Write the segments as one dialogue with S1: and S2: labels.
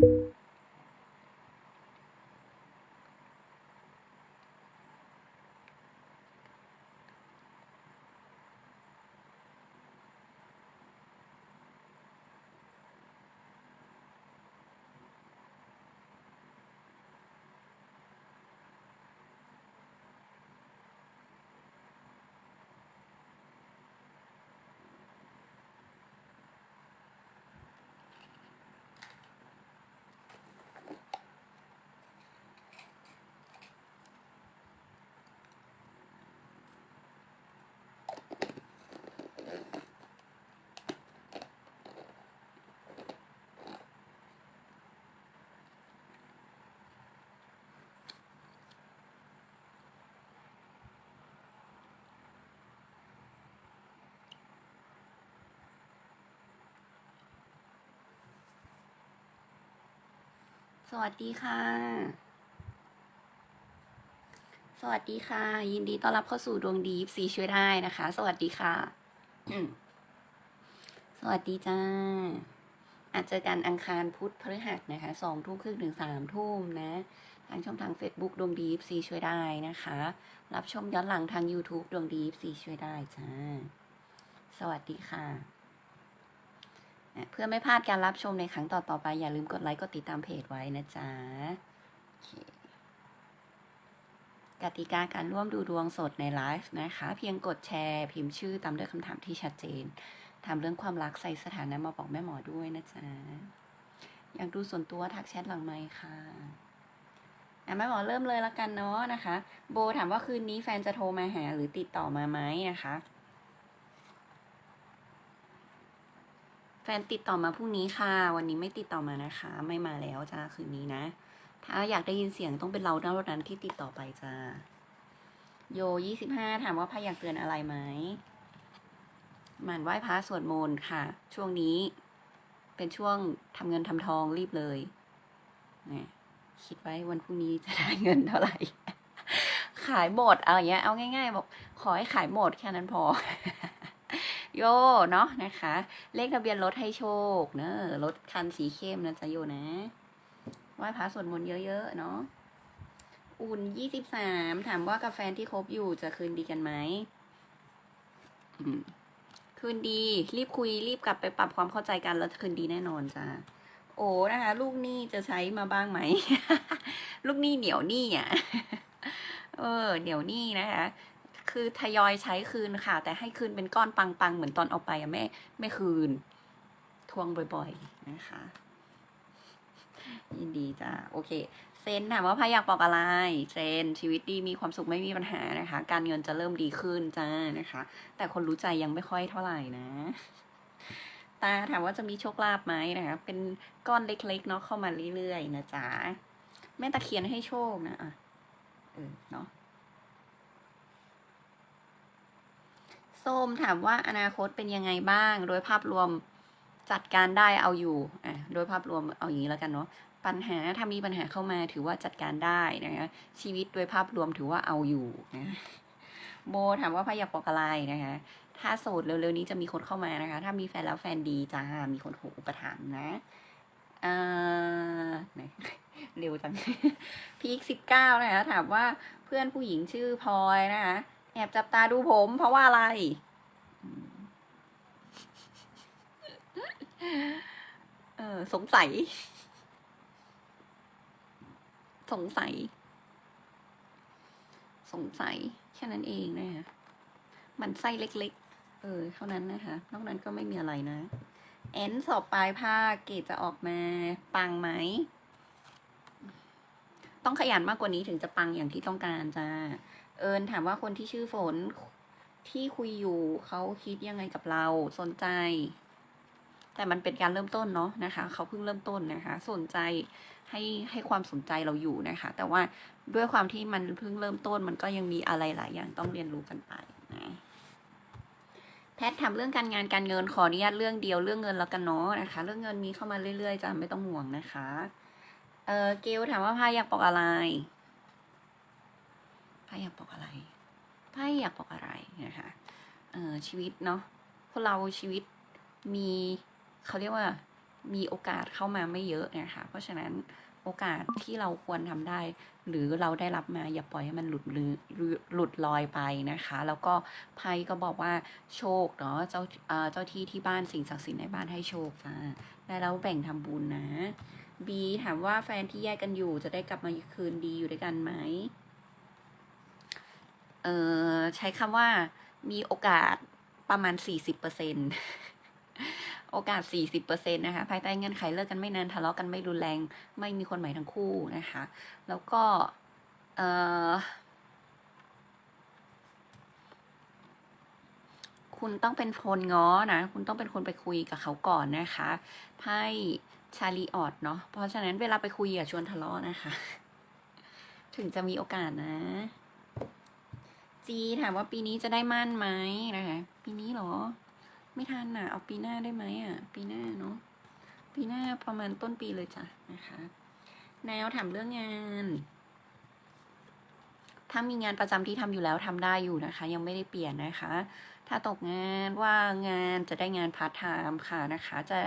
S1: Thank you. สวัสดีค่ะ สวัสดีค่ะ ยินดีต้อนรับเข้าสู่ดวงดีฟซีช่วยได้นะคะ สวัสดีค่ะ สวัสดีจ้า อาจเจอกันอังคารพุธพฤหัสนะคะสองทุ่มครึ่งถึงสามทุ่มนะ ทางช่องทาง Facebook ดวงดีฟซีช่วยได้นะคะ รับชมย้อนหลังทาง YouTube ดวงดีฟซีช่วยได้จ้า สวัสดีค่ะ เพื่อไม่พลาดการรับชมในครั้งต่อๆไป อย่าลืมกดไลค์กดติดตามเพจไว้นะจ๊ะกติกาการร่วมดูดวงสดในไลฟ์นะคะ เพียงกดแชร์พิมพ์ชื่อตามด้วยคำถามที่ชัดเจนทำเรื่องความรักใส่สถานะมาบอกแม่หมอด้วยนะจ๊ะอยากดูส่วนตัวทักแชทหลังไมค์ค่ะอะแม่หมอเริ่มเลยละกันเนาะนะคะ โบถามว่าคืนนี้แฟนจะโทรมาหาหรือติดต่อมาไหมนะคะ แฟนติดต่อมาพรุ่งนี้ค่ะ วันนี้ไม่ติดต่อมานะคะ ไม่มาแล้วจ้าคืนนี้นะ ถ้าอยากได้ยินเสียงต้องเป็นเราเท่านั้นที่ติดต่อไปจ้าโยยี่สิบห้าถามว่าพายอยากเตือนอะไรไหมหมั่นไหว้พระสวดมนต์ค่ะ ช่วงนี้ เป็นช่วงทำเงินทำทองรีบเลยนี่คิดไว้วันพรุ่งนี้จะได้เงินเท่าไหร่ ขายหมดอะไรเงี้ย เอาง่าย ๆ บอก ขอให้ขายหมดแค่นั้นพอ โยเนาะนะคะ เลขทะเบียนรถให้โชคเนอะรถคันสีเข้มนะจ๊ะโยนะไหว้พระสวดมนต์เยอะๆเนาะอุ่นยี่สิบสามถามว่ากับแฟนที่คบอยู่จะคืนดีกันไหมคืนดี รีบคุยรีบกลับไปปรับความเข้าใจกันแล้วคืนดีแน่นอนจ้าโอ้นะคะ ลูกนี้จะใช้มาบ้างไหม ลูกนี้เหนียวนี้อะ เออ เหนียวนี้นะคะ คือทยอยใช้คืนค่ะ แต่ให้คืนเป็นก้อนปังๆ เหมือนตอนเอาไปอะแม่ไม่คืน ทวงบ่อยๆนะคะ ยินดีจ้าโอเค เซนถามว่าพายอยากบอกอะไร เซนชีวิตดีมีความสุขไม่มีปัญหานะคะ การเงินจะเริ่มดีขึ้นจ้านะคะ แต่คนรู้ใจยังไม่ค่อยเท่าไหร่นะตาถามว่าจะมีโชคลาภไหมนะคะเป็นก้อนเล็กๆเนาะเข้ามาเรื่อยๆนะจ๊ะแม่ตะเคียนให้โชคนะอะเออเนาะ ส้มถามว่าอนาคตเป็นยังไงบ้าง โดยภาพรวมจัดการได้เอาอยู่อะโดยภาพรวมเอาอย่างนี้แล้วกันเนาะปัญหาถ้ามีปัญหาเข้ามาถือว่าจัดการได้นะคะชีวิตโดยภาพรวมถือว่าเอาอยู่นะโบถามว่าพยากบอกอะไรนะคะ ถ้าโสดเร็วๆนี้จะมีคนเข้ามานะคะ ถ้ามีแฟนแล้วแฟนดีจ้ามีคนโหอุปถัมภ์นะเออเร็วจังพีคสิบเก้านะคะถามว่าเพื่อนผู้หญิงชื่อพลอยนะคะ แอบจับตาดูผมเพราะว่าอะไร เออสงสัย สงสัย สงสัย แค่นั้นเองนะคะมันไส้เล็ก ๆ เออ เท่านั้นนะคะ นอกนั้นก็ไม่มีอะไรนะ แอนสอบปลายภาคเกรดจะออกมาปังไหม ต้องขยันมากกว่านี้ถึงจะปังอย่างที่ต้องการจ้า เอิญถามว่าคนที่ชื่อฝนที่คุยอยู่เขาคิดยังไงกับเราสนใจ แต่มันเป็นการเริ่มต้นเนาะนะคะเขาเพิ่งเริ่มต้นนะคะ สนใจให้ให้ความสนใจเราอยู่นะคะ แต่ว่าด้วยความที่มันเพิ่งเริ่มต้นมันก็ยังมีอะไรหลายอย่างต้องเรียนรู้กันไปนะแพทย์ทำเรื่องการงานการเงินขออนุญาตเรื่องเดียวเรื่องเงินแล้วกันเนาะนะคะ เรื่องเงินมีเข้ามาเรื่อยๆจ้ะไม่ต้องห่วงนะคะ เออเกลถามว่าพายอยากบอกอะไร พ่อยากบอกอะไรไพ่อยากบอกอะไรนะคะเออชีวิตเนาะคนเราชีวิตมีเขาเรียกว่ามีโอกาสเข้ามาไม่เยอะนะคะเพราะฉะนั้นโอกาสที่เราควรทำได้ หรือเราได้รับมาอย่าปล่อยให้มันหลุดลือหลุดลอยไปนะคะ แล้วก็ไพ่ก็บอกว่าโชคเนาะเจ้าเจ้าที่ที่บ้านสิ่งศักดิ์สิทธิ์ในบ้านให้โชคจ้าได้แล้วแบ่งทำบุญนะบีถามว่าแฟนที่แยกกันอยู่จะได้กลับมาคืนดีอยู่ด้วยกันไหม เออใช้คำว่ามีโอกาสประมาณสี่สิบเปอร์เซ็นโอกาส 40%นะคะ ภายใต้เงื่อนไขเลิกกันไม่นานทะเลาะกันไม่รุนแรง ไม่มีคนใหม่ทั้งคู่นะคะ แล้วก็เออคุณต้องเป็นคนง้อนะ คุณต้องเป็นคนไปคุยกับเขาก่อนนะคะไพ่ชาลีออดเนาะ เพราะฉะนั้นเวลาไปคุยอย่าชวนทะเลาะนะคะ ถึงจะมีโอกาสนะ จีถามว่าปีนี้จะได้มั่นไหมนะคะ ปีนี้เหรอ ไม่ทันอะ เอาปีหน้าได้ไหมอะ ปีหน้าเนาะ ปีหน้าประมาณต้นปีเลยจ้ะนะคะ แนวถามเรื่องงาน ถ้ามีงานประจำที่ทำอยู่แล้วทำได้อยู่นะคะ ยังไม่ได้เปลี่ยนนะคะ ถ้าตกงานว่างานจะได้งานพาร์ทไทม์ค่ะนะคะ จะ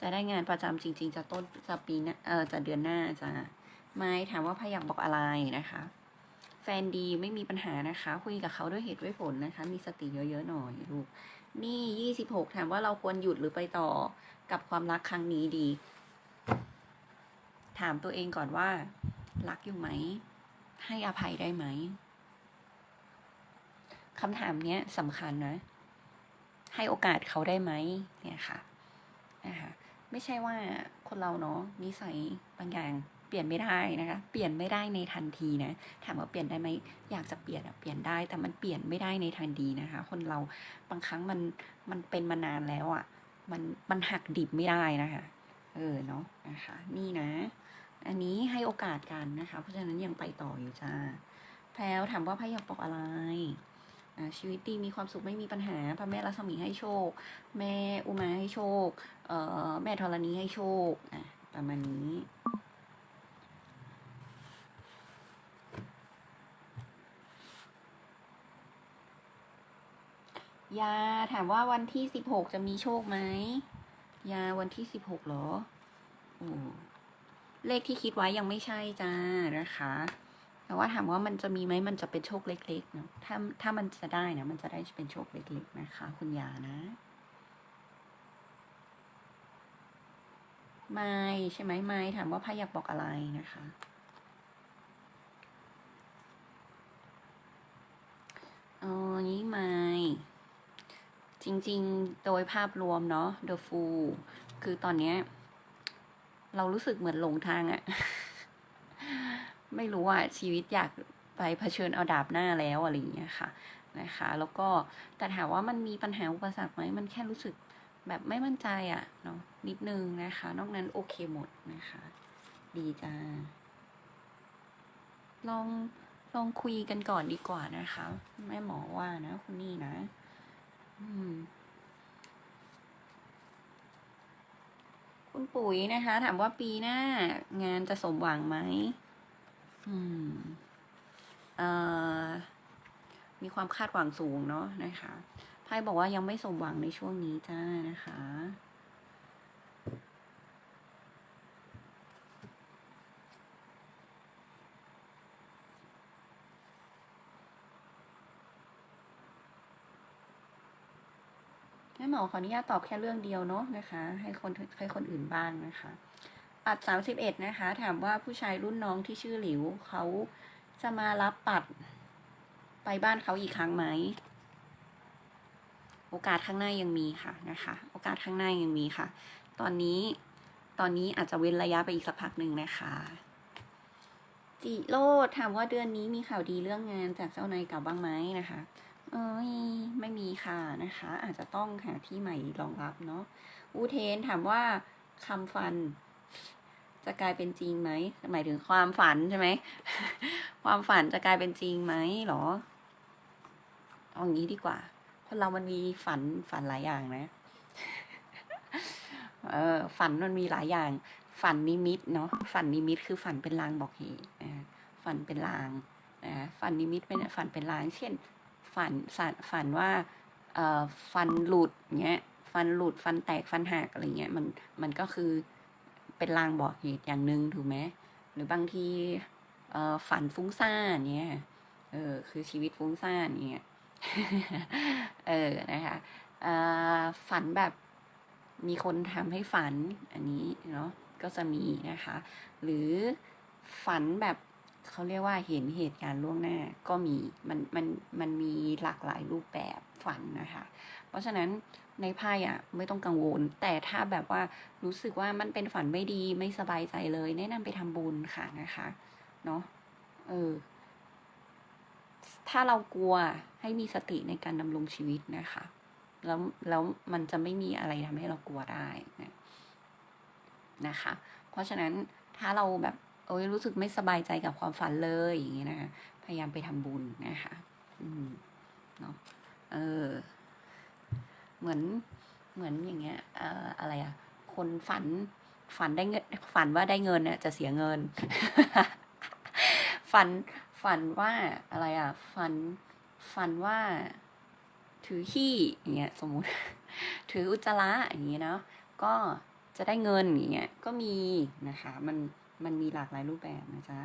S1: จะได้งานประจำจริง ๆ จะต้นจะปีหน้าเออจะเดือนหน้าจะไม่ถามว่าพยายามบอกอะไรนะคะ แฟนดีไม่มีปัญหานะคะ คุยกับเขาด้วยเหตุด้วยผลนะคะ มีสติเยอะๆหน่อยลูกนี่ยี่สิบหกถามว่าเราควรหยุดหรือไปต่อกับความรักครั้งนี้ดี ถามตัวเองก่อนว่า รักอยู่ไหม ให้อภัยได้ไหมคำถามเนี้ยสำคัญนะ ให้โอกาสเขาได้ไหมเนี่ยค่ะนะคะไม่ใช่ว่าคนเราเนาะนิสัยบางอย่าง ปลี่ยนไม่ได้นะคะ เปลี่ยนไม่ได้ในทันทีนะ ถามว่าเปลี่ยนได้ไหมอยากจะเปลี่ยนเปลี่ยนได้ แต่มันเปลี่ยนไม่ได้ในทันทีนะคะ คนเราบางครั้งมันมันเป็นมานานแล้วอะมันมันหักดิบไม่ได้นะคะ เออเนาะนะคะ นี่นะ อันนี้ให้โอกาสกันนะคะ เพราะฉะนั้นยังไปต่ออยู่จ้าแพลวถามว่าพระอยากบอกอะไรอ่าชีวิตดีมีความสุขไม่มีปัญหาพระแม่รัศมีให้โชค แม่อุมาให้โชคเอ่อแม่ธรณีให้โชคอะประมาณนี้ ยาถามว่าวันที่สิบหกจะมีโชคไหม ยาวันที่สิบหกเหรอโอ้เลขที่คิดไว้ยังไม่ใช่จ้านะคะ แต่ว่าถามว่ามันจะมีไหมมันจะเป็นโชคเล็กๆเนาะถ้าถ้ามันจะได้นะมันจะได้เป็นโชคเล็กๆนะคะ คุณยานะไม่ใช่ไหมไม่ถามว่าพายอยากบอกอะไรนะคะ อ๋อ นี่ไม่ จริงๆ โดยภาพรวมเนาะ The Fool คือตอนเนี้ย เรารู้สึกเหมือนหลงทางอะ ไม่รู้ว่าชีวิตอยากไปเผชิญเอาดาบหน้าแล้วอะไรอย่างเงี้ยค่ะ นะคะ แล้วก็แต่ถามว่ามันมีปัญหาอุปสรรคไหม มันแค่รู้สึกแบบไม่มั่นใจอะเนาะนิดนึงนะคะ นอกนั้นโอเคหมดนะคะ ดีจ้า ลองลองคุยกันก่อนดีกว่านะคะ แม่หมอว่านะ คุณนี่นะ คุณปุ๋ยนะคะ ถามว่าปีหน้างานจะสมหวังไหมอืมเอ่อมีความคาดหวังสูงเนาะนะคะไพ่บอกว่ายังไม่สมหวังในช่วงนี้จ้านะคะ หมอขออนุญาตตอบแค่เรื่องเดียวเนาะนะคะ ให้คนให้คนอื่นบ้างนะคะ ปัดสามสิบเอ็ดนะคะ ถามว่าผู้ชายรุ่นน้องที่ชื่อหลิวเขาจะมารับปัดไปบ้านเขาอีกครั้งไหม โอกาสข้างหน้ายังมีค่ะนะคะ โอกาสข้างหน้ายังมีค่ะ ตอนนี้ตอนนี้อาจจะเว้นระยะไปอีกสักพักหนึ่งนะคะจิโรดถามว่าเดือนนี้มีข่าวดีเรื่องงานจากเจ้านายเก่าบ้างไหมนะคะ เอ้ยไม่มีค่ะนะคะ อาจจะต้องหาที่ใหม่รองรับเนาะอูเทนถามว่าคำฟัน จะกลายเป็นจริงไหมหมายถึงความฝันใช่ไหมความฝันจะกลายเป็นจริงไหมหรอเอาอย่างนี้ดีกว่า คนเรามันมีฝันฝันหลายอย่างนะ เออฝันมันมีหลายอย่าง ฝันนิมิตเนาะฝันนิมิตคือฝันเป็นลางบอกเหตุฝันเป็นลางนะฝันนิมิตเป็นฝันเป็นลาง เช่น ฝันฝันฝันว่าฟันหลุดเงี้ยฟันหลุดฟันแตกฟันหักอะไรเงี้ยมันมันก็คือเป็นลางบอกเหตุอย่างหนึ่งถูกไหมหรือบางทีฝันฟุ้งซ่านเนี่ยเออคือชีวิตฟุ้งซ่านเนี่ยเออนะคะฝันแบบมีคนทำให้ฝันอันนี้เนาะก็จะมีนะคะ หรือฝันแบบ เขาเรียกว่าเห็นเหตุการณ์ล่วงหน้าก็มีมันมันมันมีหลากหลายรูปแบบฝันนะคะ เพราะฉะนั้นในไพ่อะไม่ต้องกังวล แต่ถ้าแบบว่ารู้สึกว่ามันเป็นฝันไม่ดีไม่สบายใจเลย แนะนำไปทำบุญค่ะนะคะเนาะเออถ้าเรากลัวให้มีสติในการดำรงชีวิตนะคะ แล้วแล้วมันจะไม่มีอะไรทำให้เรากลัวได้นะนะคะ เพราะฉะนั้นถ้าเราแบบ โอ้ยรู้สึกไม่สบายใจกับความฝันเลยอย่างนี้นะคะพยายามไปทำบุญนะคะอืมเนาะเออ เหมือนเหมือนอย่างเงี้ยเอ่ออะไรอะคนฝันฝันได้เงินฝันว่าได้เงินน่ะจะเสียเงิน ฝันฝันว่าอะไรอะฝันฝันว่า ถือขี้อย่างเงี้ยสมมุติ ถืออุจจาระอย่างเงี้ยเนาะก็จะได้เงินอย่างเงี้ยก็มีนะคะ มัน มันมีหลากหลายรูปแบบนะจ๊ะ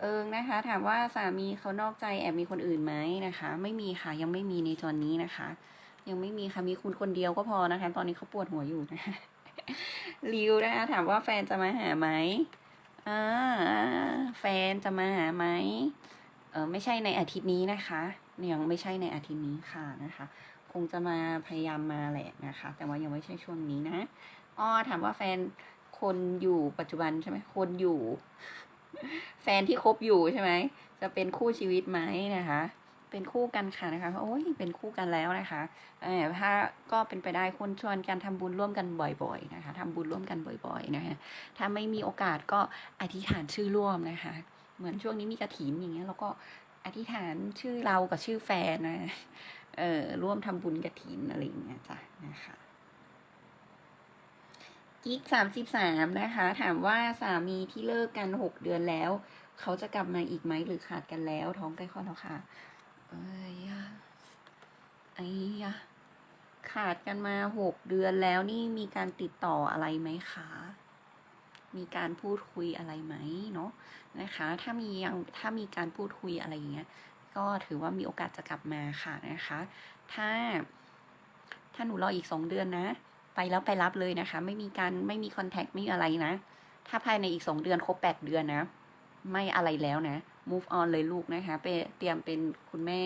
S1: เอิงนะคะ ถามว่าสามีเขานอกใจแอบมีคนอื่นไหมนะคะ ไม่มีค่ะยังไม่มีในตอนนี้นะคะ ยังไม่มีค่ะมีคุณคนเดียวก็พอนะคะ ตอนนี้เขาปวดหัวอยู่นะคะริวนะคะถามว่าแฟนจะมาหาไหมอ่าแฟนจะมาหาไหมเออไม่ใช่ในอาทิตย์นี้นะคะยังไม่ใช่ในอาทิตย์นี้ค่ะนะคะ คงจะมาพยายามมาแหละนะคะ แต่ว่ายังไม่ใช่ช่วงนี้นะอ้อถามว่าแฟน คนอยู่ปัจจุบันใช่ไหมคนอยู่ แฟนที่คบอยู่ใช่ไหมจะเป็นคู่ชีวิตไหมนะคะ เป็นคู่กันค่ะนะคะโอ้ยเป็นคู่กันแล้วนะคะเออถ้าก็เป็นไปได้คนชวนกันทำบุญร่วมกันบ่อยๆนะคะทำบุญร่วมกันบ่อยๆนะคะถ้าไม่มีโอกาสก็อธิษฐานชื่อร่วมนะคะ เหมือนช่วงนี้มีกระถินอย่างเงี้ยเราก็อธิษฐานชื่อเรากับชื่อแฟนนะเออร่วมทำบุญกระถินอะไรอย่างเงี้ยจ้ะนะคะ กิ๊กสามสิบสามนะคะ ถามว่าสามีที่เลิกกันหกเดือนแล้ว เขาจะกลับมาอีกไหมหรือขาดกันแล้ว ท้องใกล้คลอดแล้วค่ะเอ้ยอะไอ้ยะขาดกันมาหกเดือนแล้วนี่มีการติดต่ออะไรไหมคะ มีการพูดคุยอะไรไหมเนาะนะคะ ถ้ามียังถ้ามีการพูดคุยอะไรอย่างเงี้ย ก็ถือว่ามีโอกาสจะกลับมาค่ะนะคะ ถ้า ถ้าหนูรออีกสองเดือนนะ ไปแล้วไปรับเลยนะคะ ไม่มีการไม่มีคอนแทคไม่มีอะไรนะ ถ้าภายในอีกสองเดือนครบแปดเดือนนะ ไม่อะไรแล้วนะ move on เลยลูกนะคะ ไปเตรียมเป็นคุณแม่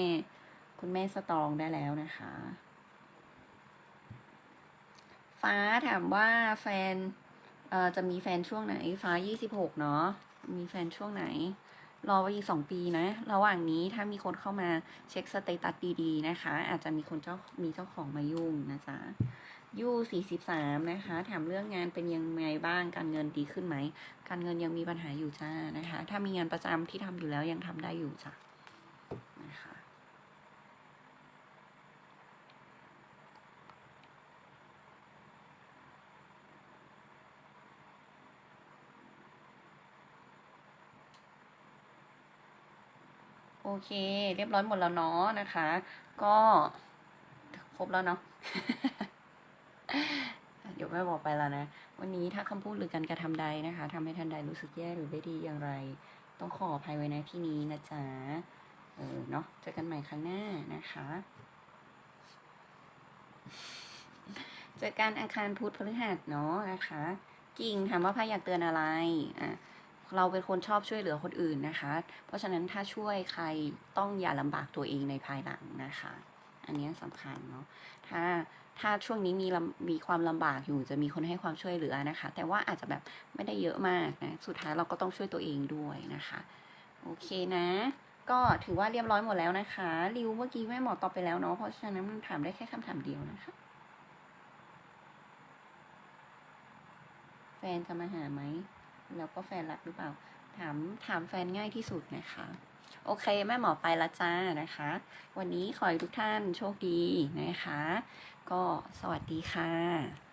S1: คุณแม่สตรองได้แล้วนะคะ ฟ้าถามว่าแฟนเอ่อจะมีแฟนช่วงไหน ฟ้ายี่สิบหกเนาะมีแฟนช่วงไหน รอไว้อีกสองปีนะ ระหว่างนี้ถ้ามีคนเข้ามาเช็คสเตตัสดีๆนะคะ อาจจะมีคนเจ้ามีเจ้าของมายุ่งนะจ๊ะ ยูสี่สิบสามนะคะ ถามเรื่องงานเป็นยังไงบ้าง การเงินดีขึ้นไหม การเงินยังมีปัญหาอยู่จ้านะคะ ถ้ามีงานประจำที่ทำอยู่แล้วยังทำได้อยู่จ้ะนะคะโอเค เรียบร้อยหมดแล้วเนาะนะคะ ก็ครบแล้วเนาะ แม่บอกไปแล้วนะ วันนี้ถ้าคำพูดหรือการกระทำใดนะคะทำให้ท่านใดรู้สึกแย่หรือไม่ดีอย่างไร ต้องขออภัยไว้ในที่นี้นะจ๊ะเออเนาะเจอกันใหม่ครั้งหน้านะคะ เจอกันอังคารพุธพฤหัสเนาะนะคะ กิ่งถามว่าพายอยากเตือนอะไรอะเราเป็นคนชอบช่วยเหลือคนอื่นนะคะ เพราะฉะนั้นถ้าช่วยใครต้องอย่าลำบากตัวเองในภายหลังนะคะ อันนี้สำคัญเนาะ ถ้า ถ้าช่วงนี้มีลำมีความลำบากอยู่จะมีคนให้ความช่วยเหลือนะคะ แต่ว่าอาจจะแบบไม่ได้เยอะมากนะสุดท้ายเราก็ต้องช่วยตัวเองด้วยนะคะโอเคนะ ก็ถือว่าเรียบร้อยหมดแล้วนะคะริวเมื่อกี้แม่หมอตอบไปแล้วเนาะเพราะฉะนั้นมันถามได้แค่คำถามเดียวนะคะแฟนจะมาหาไหมแล้วก็แฟนรักหรือเปล่า ถามถามแฟนง่ายที่สุดนะคะ โอเค แม่หมอไปละจ้านะคะ วันนี้ขอให้ทุกท่านโชคดีนะคะ ก็สวัสดีค่ะ